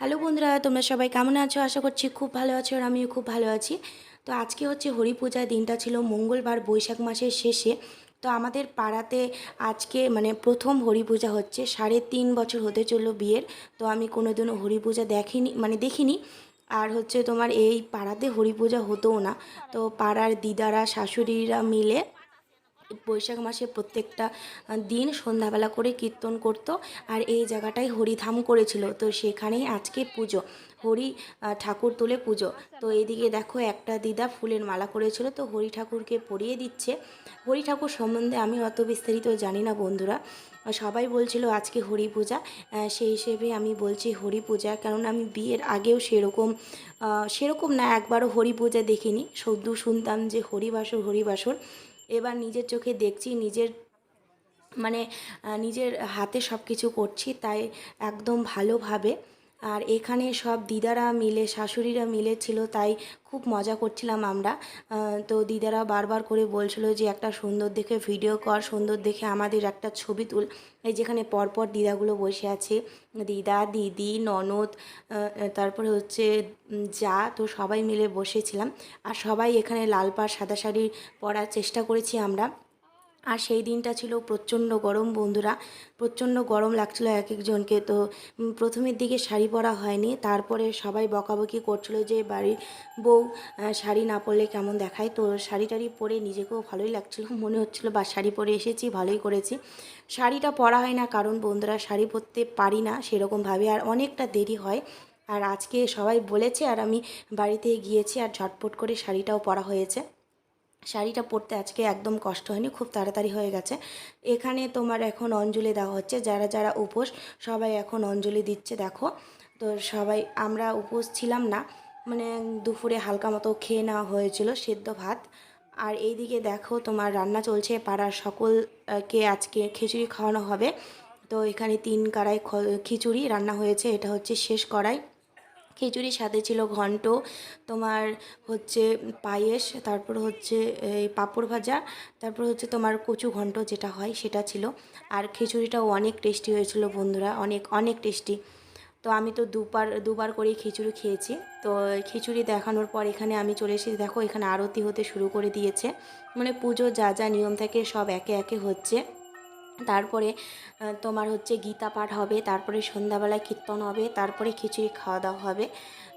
Hello বন্ধুরা, তোমরা সবাই কেমন আছো? আশা করছি খুব ভালো আছো আর আমিও খুব ভালো আছি। তো আজকে হচ্ছে হরি পূজার দিনটা ছিল মঙ্গলবার বৈশাখ মাসের শেষে। তো আমাদের পাড়াতে আজকে মানে প্রথম হরি পূজা হচ্ছে, সাড়ে তিন বছর হতে চলল বিয়ের। তো আমি কোনোদিনও হরি পূজা দেখিনি মানে দেখিনি। আর হচ্ছে তোমার এই পাড়াতে হরি পূজা হতোও না। তো পাড়ার দিদারা, শাশুড়িরা মিলে বৈশাখ মাসে প্রত্যেকটা দিন সন্ধ্যাবেলা করে কীর্তন করতো আর এই জায়গাটায় হরিধাম করেছিল। তো সেখানেই আজকে পুজো, হরি ঠাকুর তুলে পুজো। তো এইদিকে দেখো একটা দিদা ফুলের মালা করেছিল, তো হরি ঠাকুরকে পরিয়ে দিচ্ছে। হরি ঠাকুর সম্বন্ধে আমি অত বিস্তারিত জানি না বন্ধুরা। সবাই বলছিল আজকে হরি পূজা সেই হিসেবে আমি বলছি হরি পূজা কারণ আমি বিয়ের আগেও সেরকম সেরকম না, একবারও হরি পূজা দেখিনি। শুধু শুনতাম যে হরিবাসর হরিবাসর। এবার নিজের চোখে দেখছি নিজের মানে নিজের হাতে সব কিছু করছি তাই একদম ভালোভাবে আর এখানে সব দিদারা মিলে, শাশুড়িরা মিলে ছিল, তাই খুব মজা করছিলাম আমরা। তো দিদারা বারবার করে বলছিল যে, একটা সুন্দর দেখে ভিডিও কর, সুন্দর দেখে আমাদের একটা ছবি তুল। এই যেখানে পরপর দিদাগুলো বসে আছে। দিদা, দিদি, ননদ তারপরে হচ্ছে যা, তো সবাই মিলে বসেছিলাম। আর সবাই এখানে লাল পাড়, সাদা শাড়ি পরার চেষ্টা করেছি আমরা। আর সেই দিনটা ছিল প্রচণ্ড গরম, বন্ধুরা। প্রচণ্ড গরম লাগছিল এক একজনকে। তো প্রথমের দিকে শাড়ি পরা হয়নি। তারপরে সবাই বকাবকি করছিল যে, বাড়ির বউ শাড়ি না পরলে কেমন দেখায়? তো শাড়ি টাড়ি পরে নিজেকেও ভালোই লাগছিল। মনে হচ্ছিল বা শাড়ি পরে এসেছি, ভালোই করেছি। শাড়িটা পরা হয় না কারণ, বন্ধুরা, শাড়ি পরতে পারি না সেরকমভাবে। আর অনেকটা দেরি হয়। আর আজকে সবাই বলেছে, আর আমি বাড়িতে গিয়েছি আর ঝটপট করে শাড়িটাও পরা হয়েছে। শাড়িটা পরতে আজকে একদম কষ্ট হয়নি, খুব তাড়াতাড়ি হয়ে গেছে। এখানে তোমার এখন অঞ্জলি দেওয়া হচ্ছে, যারা যারা উপোস সবাই এখন অঞ্জলি দিচ্ছে, দেখো। তো সবাই, আমরা উপোস ছিলাম না মানে দুপুরে হালকা মতো খেয়ে নেওয়া হয়েছিল, সেদ্ধ ভাত। আর এইদিকে দেখো তোমার রান্না চলছে, পাড়ার সকলকে আজকে খিচুড়ি খাওয়ানো হবে। তো এখানে তিন কড়াই খিচুড়ি রান্না হয়েছে, এটা হচ্ছে শেষ কড়াই। খিচুড়ির সাথে ছিল ঘন্ট, তোমার হচ্ছে পায়েস, তারপর হচ্ছে এই পাঁপড় ভাজা, তারপর হচ্ছে তোমার কচু ঘন্ট যেটা হয় সেটা ছিল। আর খিচুড়িটাও অনেক টেস্টি হয়েছিল বন্ধুরা, অনেক অনেক টেস্টি তো আমি তো দুবার দুবার করেই খিচুড়ি খেয়েছি। তো খিচুড়ি দেখানোর পর এখানে আমি চলে এসেছি। দেখো এখানে আরতি হতে শুরু করে দিয়েছে। মানে পুজো যা যা নিয়ম থাকে সব একে একে হচ্ছে। তারপরে তোমার হচ্ছে গীতা পাঠ হবে, তারপরে সন্ধ্যাবেলায় কীর্তন হবে, তারপরে খিচুড়ি খাওয়া দাওয়া হবে।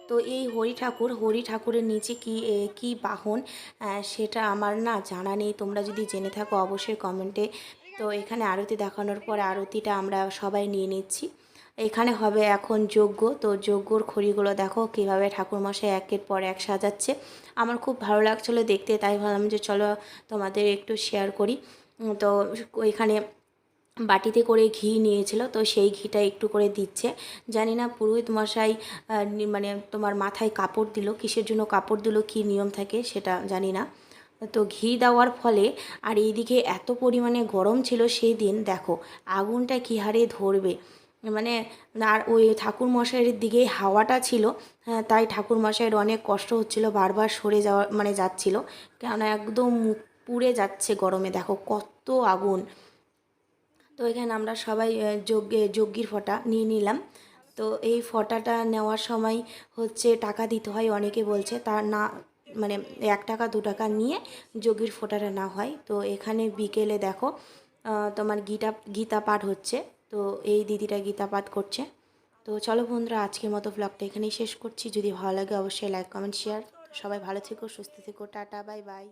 তো এই হরি ঠাকুর, হরি ঠাকুরের নিচে কি কি বাহন সেটা আমার না জানা নেই, তোমরা যদি জেনে থাকো অবশ্যই কমেন্টে। তো এখানে আরতি দেখানোর পর আরতিটা আমরা সবাই নিয়ে নিচ্ছি। এখানে হবে এখন যজ্ঞ, তো যজ্ঞর খড়িগুলো দেখো কীভাবে ঠাকুরমশাই একের পর এক সাজাচ্ছে। আমার খুব ভালো লাগছিল দেখতে, তাই ভাবলাম যে চলো তোমাদের একটু শেয়ার করি। তো এখানে বাটিতে করে ঘি নিয়েছিল তো সেই ঘিটা একটু করে দিচ্ছে। জানি না পুরোহিত মশাই মানে তোমার মাথায় কাপড় দিল কিসের জন্য কাপড় দিল কী নিয়ম থাকে সেটা জানি না। তো ঘি দেওয়ার ফলে আর এইদিকে এত পরিমাণে গরম ছিল সেই দিন দেখো আগুনটা কী হারে ধরবে। মানে আর ওই ঠাকুর মশাইয়ের দিকে হাওয়াটা ছিল হ্যাঁ, তাই ঠাকুর মশাইয়ের অনেক কষ্ট হচ্ছিল বারবার সরে যাওয়া মানে যাচ্ছিল। কেননা একদম পুড়ে যাচ্ছে গরমে দেখো কত আগুন। তো এখানে আমরা সবাই যজ্ঞে, যজ্ঞির ফটা নিয়ে নিলাম। তো এই ফটাটা নেওয়ার সময় হচ্ছে টাকা দিতে হয়, অনেকে বলছে। তা না মানে এক টাকা, দু টাকা নিয়ে যজ্ঞির ফোঁটাটা না হয়। তো এখানে বিকেলে দেখো তোমার গীতা গীতা পাঠ হচ্ছে। তো এই দিদিটা গীতা পাঠ করছে। তো চলো বন্ধুরা, আজকের মতো ব্লগটা এখানেই শেষ করছি। যদি ভালো লাগে অবশ্যই লাইক কমেন্ট শেয়ার সবাই ভালো থেকো, সুস্থ থেকো, টাটা বাই বাই